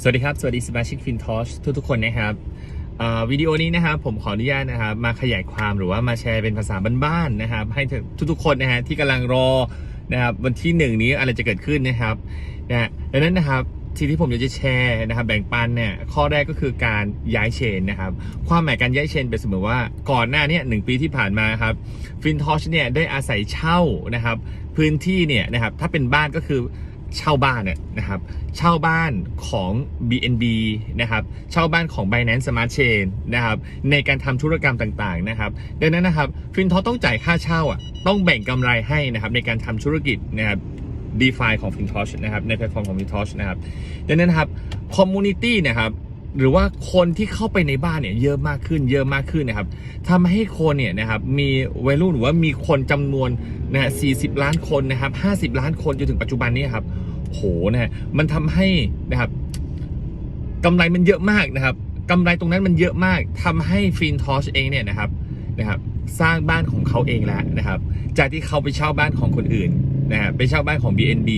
สวัสดีครับ สวัสดีสมาชิกฟินทอชทุกๆคนนะครับวิดีโอนี้นะครับผมขออนุญาตนะครับมาขยายความหรือว่ามาแชร์เป็นภาษาบ้านๆนะครับ ให้ทุกๆคนนะฮะที่กำลังรอนะครับวันที่หนึ่งนี้อะไรจะเกิดขึ้นนะครับนะดังนั้นนะครับที่ที่ผมอยากจะแชร์นะครับแบ่งปันเนี่ยข้อแรกก็คือการย้ายเชนนะครับความหมายการย้ายเชนเป็นเสมอว่าก่อนหน้านี้หนึ่งปีที่ผ่านมาครับฟินทอชเนี่ยได้อาศัยเช่านะครับพื้นที่เนี่ยนะครับถ้าเป็นบ้านก็คือ เช่าบ้านเนี่ยนะครับเช่าบ้านของ BNB นะครับเช่าบ้านของ Binance Smart Chain นะครับในการทำธุรกรรมต่างๆนะครับดังนั้นนะครับฟินทอต้องจ่ายค่าเช่าอะต้องแบ่งกำไรให้นะครับในการทำธุรกิจนะครับ DeFi ของ FinTouch นะครับในแพลตฟอร์มของ FinTouch นะครับดังนั้นนะครับ Community นะครับ หรือว่าคนที่เข้าไปในบ้านเนี่ยเยอะมากขึ้น เยอะมากขึ้นนะครับทำให้คนเนี่ยนะครับมีวัยรุ่นหรือว่ามีคนจำนวนนะฮะ40ล้านคนนะครับ50ล้านคนจนถึงปัจจุบันนี้ครับโหนะฮะมันทำให้นะครับกำไรมันเยอะมากนะครับกำไรตรงนั้นมันเยอะมากทำให้ฟินทอชเองเนี่ยนะครับนะครับสร้างบ้านของเขาเองแล้วนะครับ จากที่เขาไปเช่าบ้านของคนอื่นนะฮะไปเช่าบ้านของ BNB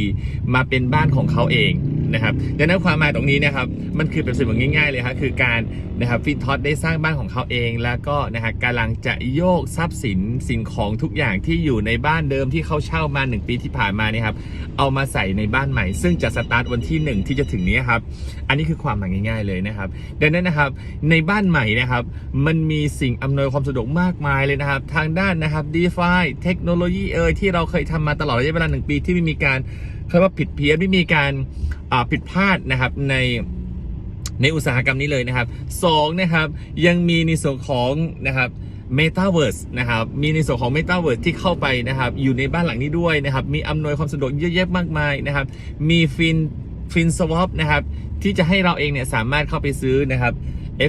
มาเป็นบ้านของเขาเอง นะครับดังนั้นความหมายตรงนี้นะครับมันคือเป็นสิ่งง่ายๆเลยครับคือการนะครับฟินทอสได้สร้างบ้านของเขาเอง แล้วก็นะฮะกำลังจะโยกทรัพย์สินสิ่งของทุกอย่างที่อยู่ในบ้านเดิมที่เขาเช่ามา 1 ปีที่ผ่านมานี่ครับเอามาใส่ในบ้านใหม่ ซึ่งจะสตาร์ทวันที่ 1 ที่จะถึงนี้ครับอันนี้คือความหมายง่าย ๆเลยนะครับดังนั้นนะครับในบ้านใหม่นะครับมันมีสิ่งอำนวยความสะดวกมากมายเลยนะครับ ทางด้านนะครับ d e f i เทคโนโลยีเอยที่เราเคยทำมาตลอดระยะเวลาหนึ่งปีที่ไม่มีการ เขาว่าผิดเพี้ยนไม่มีการผิดพลาดนะครับในในอุตสาหกรรมนี้เลยนะครับสองนะครับยังมีในส่วนของนะครับ Metaverse นะครับมีในส่วนของ Metaverse ที่เข้าไปนะครับอยู่ในบ้านหลังนี้ด้วยนะครับมีอำนวยความสะดวกเยอะแยะมากมายนะครับมีฟินฟินสวอปนะครับที่จะให้เราเองเนี่ยสามารถเข้าไปซื้อนะครับ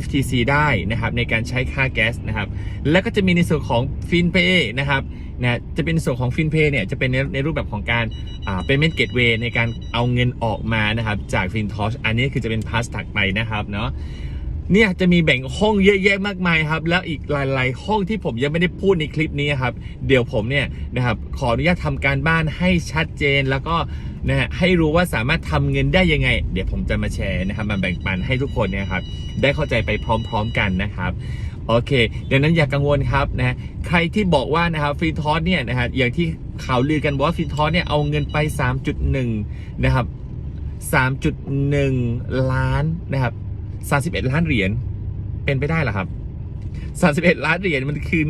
FTC ได้นะครับในการใช้ค่าแก๊สนะครับแล้วก็จะมีในส่วนของฟินเพย์นะครับนะจะเป็นส่วนของฟินเพย์เนี่ยจะเป็นในในรูปแบบของการเป็นเมจเกตเวในการเอาเงินออกมานะครับจากฟินทอชอันนี้คือจะเป็นพาสตักไปนะครับเนาะ เนี่ยจะมีแบ่งห้องเยอะแยะมากมายครับ แล้วอีกหลาย ๆ ห้องที่ผมยังไม่ได้พูดในคลิปนี้ครับ เดี๋ยวผมเนี่ยนะครับขออนุญาตทำการบ้านให้ชัดเจนแล้วก็นะฮะให้รู้ว่าสามารถทำเงินได้ยังไง เดี๋ยวผมจะมาแชร์นะครับมาแบ่งปันให้ทุกคนเนี่ยครับได้เข้าใจไปพร้อม ๆ กันนะครับโอเคดังนั้นอย่ากกังวลครับนะใครที่บอกว่านะครับฟรีทอสเนี่ยนะฮะอย่างที่ข่าวลือกันบอกว่าฟรีทอสเนี่ยเอาเงินไป 3.1 นะครับ 3.1 ล้านนะครับ 31 ล้านเหรียญเป็นไปได้หรอครับ 31 ล้านเหรียญมันคือ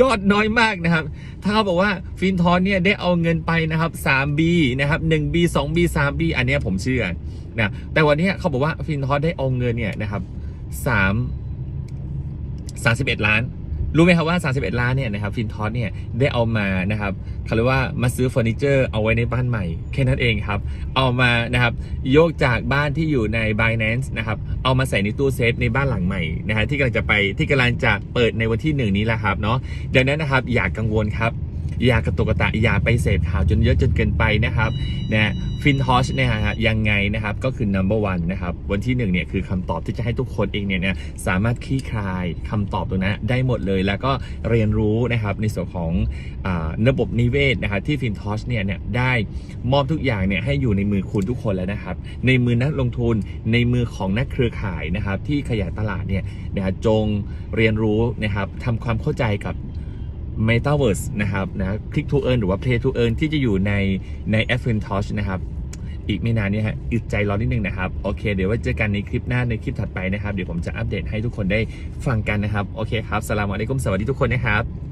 ยอดน้อยมากนะครับ ถ้าเขาบอกว่าฟินทอนเนี่ยได้เอาเงินไปนะครับ 3B นะครับ 1B 2B 3B อันนี้ผมเชื่อนะแต่วันนี้เขาบอกว่าฟินทอนได้เอาเงินเนี่ยนะครับ3 31 ล้าน รู้ไหมครับว่า 31 ล้านเนี่ยนะครับฟินทอสเนี่ยได้เอามานะครับเขาเรียกว่ามาซื้อเฟอร์นิเจอร์เอาไว้ในบ้านใหม่ แค่นั้นเองครับ เอามานะครับโยกจากบ้านที่อยู่ใน Binance นะครับเอามาใส่ในตู้เซฟในบ้านหลังใหม่นะฮะที่กำลังจะไปที่กำลังจะเปิดในวันที่หนึ่งนี้แหละครับเนาะดังนั้นนะครับอย่ากกังวลครับ อย่ากระตุกกระตะอย่าไปเสพข่าวจนเยอะจนเกินไปนะครับนะฟินทอชเนี่ยฮะยังไงนะครับก็คือ number one นะครับวันที่หนึ่งเนี่ยคือคำตอบที่จะให้ทุกคนเองเนี่ยนะสามารถคลี่คลายคำตอบตรงนั้นได้หมดเลย แล้วก็เรียนรู้นะครับในส่วนของอระบบนิเวศนะครับที่ฟินทอชเนี่ยเนี่ยได้มอบทุกอย่างเนี่ยให้อยู่ในมือคุณทุกคนแล้วนะครับ ในมือนักลงทุนในมือของนักเครือข่ายนะครับที่ขยายตลาดเนี่ยนะจงเรียนรู้นะครับทำความเข้าใจกับ Metaverse นะครับนะ Click to Earn หรือว่า Play to Earn ที่จะอยู่ในใน a f f i n t o s h นะครับอีกไม่นานนี้ฮะอึดใจรอนิดนึงนะครับ โอเค เดี๋ยวไว้เจอกันในคลิปหน้าในคลิปถัดไปนะครับ เดี๋ยวผมจะอัปเดตให้ทุกคนได้ฟังกันนะครับ โอเคครับสลามอะลัยกุมสวัสดีทุกคนนะครับ